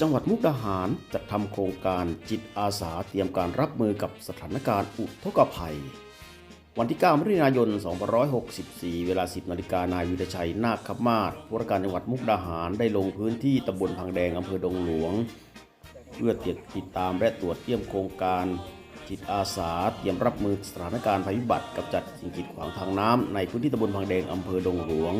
จังหวัดมุกดาหารจัดทำโครงการจิตอาสาเตรียมการรับมือกับสถานการณ์อุทกภัย วันที่ 9 มิถุนายน 2564 เวลา 10 นาฬิกานายวิรชัย นาคขมาศผู้ว่าการจังหวัดมุกดาหารได้ลงพื้นที่ตำบลพังแดงอำเภอดงหลวง เพื่อติดตามและตรวจเยี่ยมโครงการจิตอาสาเตรียมรับมือสถานการณ์ภัยพิบัติกับจัดสิ่งกีดขวางทางน้ำในพื้นที่ตำบลพังแดงอำเภอดงหลวง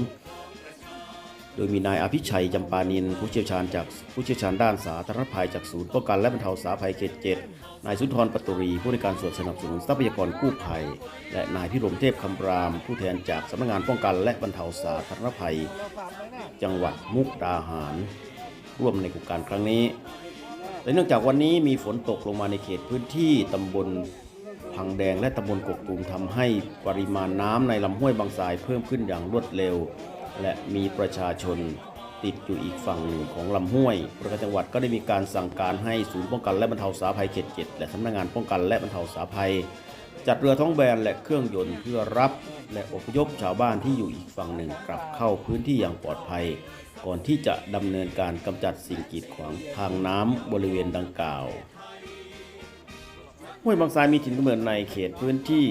โดยมีนายอภิชัยจำปานินผู้เชี่ยวชาญจากผู้เชี่ยวชาญด้านสาธารณภัยจากศูนย์ป้องกันและบรรเทาสาภัยเขตเจ็ดนายสุนทรปตุรี ผู้ในการส่วนสนับสนุนทรัพยากรกู้ภัย และนายพิรมเทพคำราม ผู้แทนจากสำนักงานป้องกันและบรรเทาสาธารณภัย จังหวัดมุกดาหาร ร่วมในโครงการครั้งนี้แต่เนื่องจากวันนี้มีฝนตกลงมาในเขตพื้นที่ตำบลพังแดงและตำบลกกตูมทำให้ปริมาณน้ำในลำห้วยบางทรายเพิ่มขึ้นอย่างรวดเร็ว และมีประชาชนติดอยู่อีกฝั่งหนึ่งของลำห้วย ประการจังหวัดก็ได้มีการสั่งการให้ศูนย์ป้องกันและบรรเทาสาภัยเขตเจ็ดและสำนักงานป้องกันและบรรเทาสาภัย จัดเรือท้องแบนและเครื่องยนต์เพื่อรับและอพยพชาวบ้านที่อยู่อีกฝั่งหนึ่งกลับเข้าพื้นที่อย่างปลอดภัย ก่อนที่จะดำเนินการกำจัดสิ่งกีดขวางทางน้ำบริเวณดังกล่าวห้วยบางทรายมีถิ่นกำเนิดในเขตพื้นที่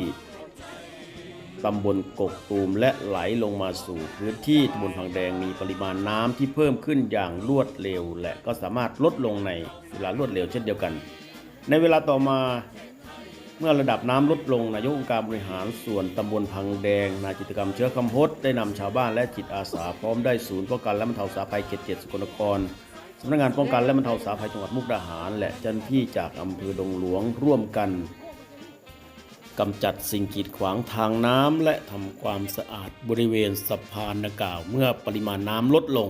ตำบลกกตูมและไหลลงมาสู่พื้นที่ตำบลพังแดงมีปริมาณน้ำที่เพิ่มขึ้นอย่างรวดเร็ว และก็สามารถลดลงในเวลารวดเร็วเช่นเดียวกัน ในเวลาต่อมาเมื่อระดับน้ำลดลงนายกองค์การบริหารส่วนตำบลพังแดงนายจิตกรรมเชื้อคำพดได้นำชาวบ้านและจิตอาสาพร้อมได้ศูนย์ป้องกันและบรรเทาสาภัยเขตเจ็ดสกลนครสำนักงานป้องกันและบรรเทาสาภัยจังหวัดมุกดาหาร และเจ้าหน้าที่จากอำเภอดงหลวงร่วมกัน กำจัดสิ่งกีดขวางทางน้ำและทำความสะอาดบริเวณสะพานดังกล่าว เมื่อปริมาณน้ำลดลง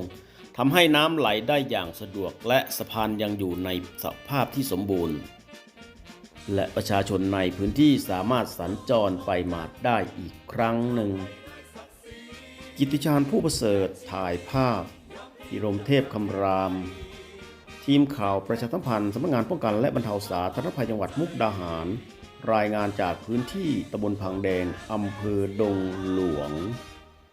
ทำให้น้ำไหลได้อย่างสะดวกและสะพานยังอยู่ในสภาพที่สมบูรณ์ และประชาชนในพื้นที่สามารถสัญจรไปมาได้อีกครั้งหนึ่ง กิติชาญผู้ประเสริฐถ่ายภาพพิรมเทพคำราม ทีมข่าวประชาสัมพันธ์สำนักงานป้องกันและบรรเทาสาธารณภัยจังหวัดมุกดาหาร รายงานจากพื้นที่ตำบลพังแดงอำเภอดงหลวง